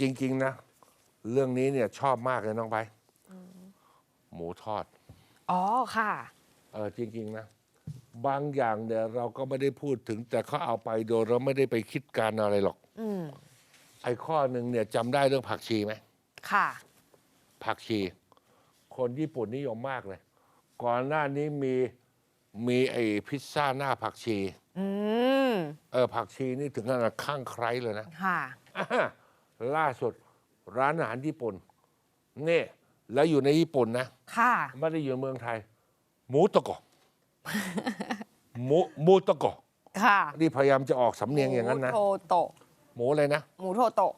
จริง ๆ นะ เรื่องนี้เนี่ยชอบมากเลยน้องไป หมูทอด อ๋อค่ะ เออจริง ๆ นะ บางอย่างเนี่ยเราก็ไม่ได้พูดถึง แต่เขาเอาไปโดยเราไม่ได้ไปคิดการอะไรหรอก อืมไอ้ข้อหนึ่งเนี่ยจำได้เรื่องผักชีไหมค่ะ ผักชี คนญี่ปุ่นนิยมมากเลย ก่อนหน้านี้มีมีไอ้พิซซ่าหน้าผักชี อืม เออผักชีนี่ถึงขนาดข้างใครเลยนะ ค่ะ อ่า ล่าสุดร้านอาหารญี่ปุ่นนี่แล้วอยู่ในญี่ปุ่นนะ ค่ะ ไม่ได้อยู่เมืองไทย หมูตะโกะหมูหมูตะโกะค่ะ นี่พยายามจะออกสำเนียงอย่างนั้นนะ หมูโทโตะหมูอะไรนะ หมูโทโตะ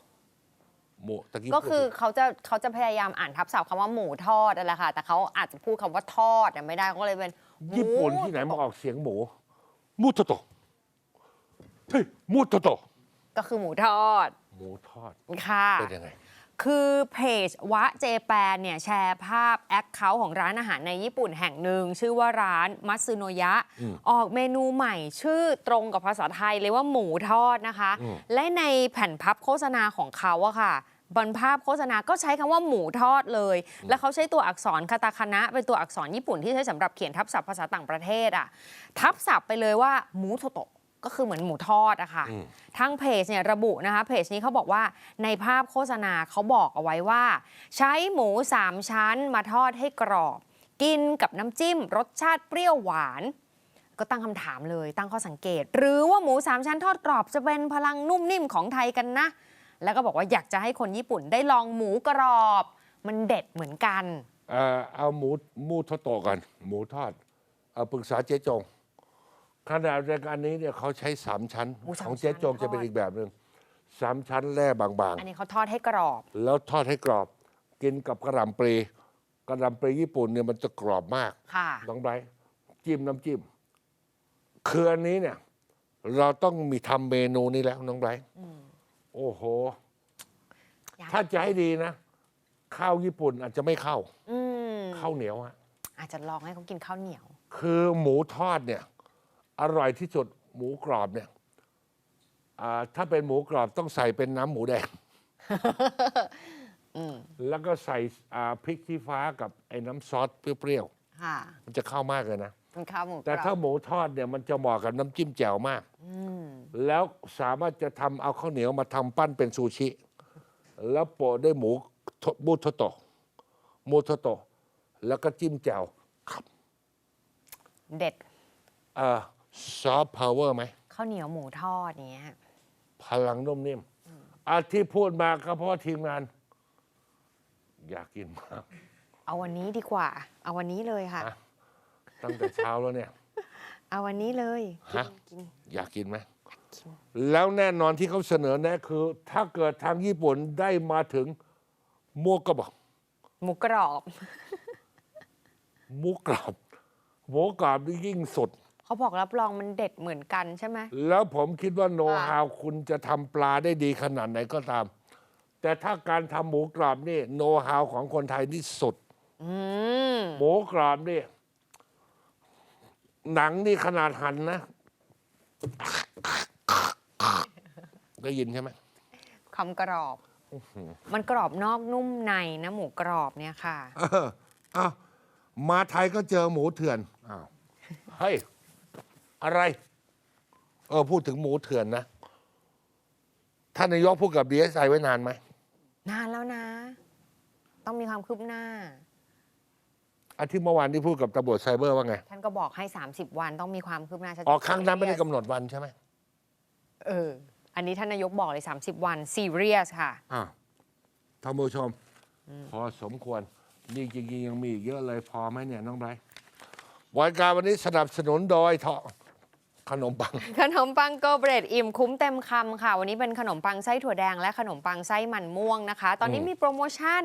หมูตะกี้ก็คือพูดเขาจะเขาจะพยายามอ่านทับศัพท์คำว่าหมูทอดนั่นแหละค่ะ แต่เขาอาจจะพูดคำว่าทอดเนี่ยไม่ได้เขาก็เลยเป็นหมูญี่ปุ่นที่ไหนมาออกเสียงหมูหมูตะโตะเฮ้ยหมูตะโตะก็คือหมูทอด หมูทอดค่ะ เป็นยังไง คือเพจวะเจแปนเนี่ยแชร์ภาพแอคเคาท์ของร้านอาหารในญี่ปุ่นแห่งหนึ่ง ชื่อว่าร้านมัตสึโนยะ อืมออกเมนูใหม่ชื่อตรงกับภาษาไทยเลยว่าหมูทอดนะคะ อืม และในแผ่นพับโฆษณาของเขาอะค่ะบนภาพโฆษณาก็ใช้คำว่าหมูทอดเลย แล้วเขาใช้ตัวอักษรคาตาคานะเป็นตัวอักษรญี่ปุ่นที่ใช้สำหรับเขียนทับศัพท์ภาษาต่างประเทศอะทับศัพท์ไปเลยว่าหมูโทโตะ ก็คือเหมือนหมูทอดอะค่ะอืมทางเพจเนี่ยระบุนะคะ เพจนี้เขาบอกว่าในภาพโฆษณาเขาบอกเอาไว้ว่า ใช้หมู3ชั้นมาทอดให้กรอบ กินกับน้ำจิ้ม รสชาติเปรี้ยวหวาน ก็ตั้งคำถามเลยตั้งข้อสังเกต หรือว่าหมู3ชั้นทอดกรอบจะเป็นพลังนุ่มนิ่มของไทยกันนะ แล้วก็บอกว่าอยากจะให้คนญี่ปุ่นได้ลองหมูกรอบ มันเด็ดเหมือนกัน เอ่อเอาหมูหมูทอดโตะก่อนหมูทอดเอาปรึกษาเจ๊จง ขณะรายการนี้เนี่ยเขาใช้สามชั้นหมูสามของเจ๊จงชั้นจะเป็นทอดอีกแบบหนึ่งสามชั้นแร่บางอันนี้เขาทอดให้กรอบ ๆ แล้วทอดให้กรอบ กินกับกระหล่ำปลีกระหล่ำปลีญี่ปุ่นเนี่ยมันจะกรอบมาก ค่ะ น้องไบรท์จิ้มน้ำจิ้มคืออันนี้เนี่ย เราต้องมีทำเมนูนี้แล้วน้องไบรท์โอ้โห อยาก ถ้าจะให้ดีนะ ข้าวญี่ปุ่นอาจจะไม่เข้าอืมข้าวเหนียวอะอาจจะลองให้เขากินข้าวเหนียว คือหมูทอดเนี่ย อร่อยที่สุดหมูกรอบเนี่ยอ่าถ้าเป็นหมูกรอบต้องใส่เป็นน้ำหมูแดง อืมแล้วก็ใส่อ่าพริกชี้ฟ้ากับไอ้น้ำซอสเปรี้ยวค่ะๆมันจะเข้ามากเลยนะ เป็นข้าวหมูกรอบแต่ถ้าหมูทอดเนี่ยมันจะเหมาะกับน้ำจิ้มแจ่วมาก อืมแล้วสามารถจะทำเอาข้าวเหนียวมาทำปั้นเป็นซูชิ แล้วโปะด้วยหมูโทมูโทโตะมูโทโตะแล้วก็จิ้มแจ่วเด็ด เอ่อ ซอฟต์พาวเวอร์ไหมข้าวเหนียวหมูทอดเนี้ย พลังนุ่มนิ่มอาที่พูดมาก็เพราะว่าทีมงาน อยากกินมากเอาวันนี้ดีกว่า เอาวันนี้เลยค่ะฮะตั้งแต่เช้าแล้วเนี่ย เอาวันนี้เลยฮะกินอยากกินไหมแล้วแน่นอนที่เขาเสนอแนะคือ ถ้าเกิดทางญี่ปุ่นได้มาถึงมัวกระบอก หมูกรอบ หมูกรอบหมูกรอบนี่ยิ่งสุด เขาบอกรับรองมันเด็ดเหมือนกันใช่ไหม แล้วผมคิดว่าโน้ตค่ะฮาวคุณจะทำปลาได้ดีขนาดไหนก็ตาม แต่ถ้าการทำหมูกรอบนี่โน้ตฮาวของคนไทยนี่สุดอืมหมูกรอบนี่หนังนี่ขนาดหั่นนะ ได้ยินใช่ไหม คำกรอบ มันกรอบนอกนุ่มในนะหมูกรอบเนี่ยค่ะ เอออ้าวมาไทยก็เจอหมูเถื่อนอ้าวเฮ้ย อะไร เออ พูดถึงหมูเถื่อนนะ ท่านนายกพูดกับดีเอสไอไว้นานไหม นานแล้วนะ ต้องมีความคืบหน้า อาทิตย์เมื่อวานที่พูดกับตำรวจไซเบอร์ว่าไง ท่านก็บอกให้ 30 วันต้องมีความคืบหน้าชัดเจออกครั้งนั้นไม่ได้กำหนดวันใช่ไหมเออ อันนี้ท่านนายกบอกเลย 30 วัน serious ค่ะ อ่าท่านผู้ชม พอสมควร นี่จริงๆยังมีอีกเยอะเลยพอไหมเนี่ยน้องไบรท์ วันการวันนี้สนับสนุนโดยเถาะ ขนมปัง ขนมปังโกเบรดอิ่มคุ้มเต็มคำค่ะ วันนี้เป็นขนมปังไส้ถั่วแดงและขนมปังไส้มันม่วงนะคะ ตอนนี้อืมมีโปรโมชั่น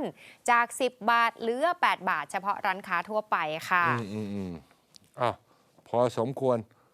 จาก 10 บาทเหลือ 8 บาท เฉพาะร้านค้าทั่วไปค่ะ อืมอืมอืมอ้าวพอสมควร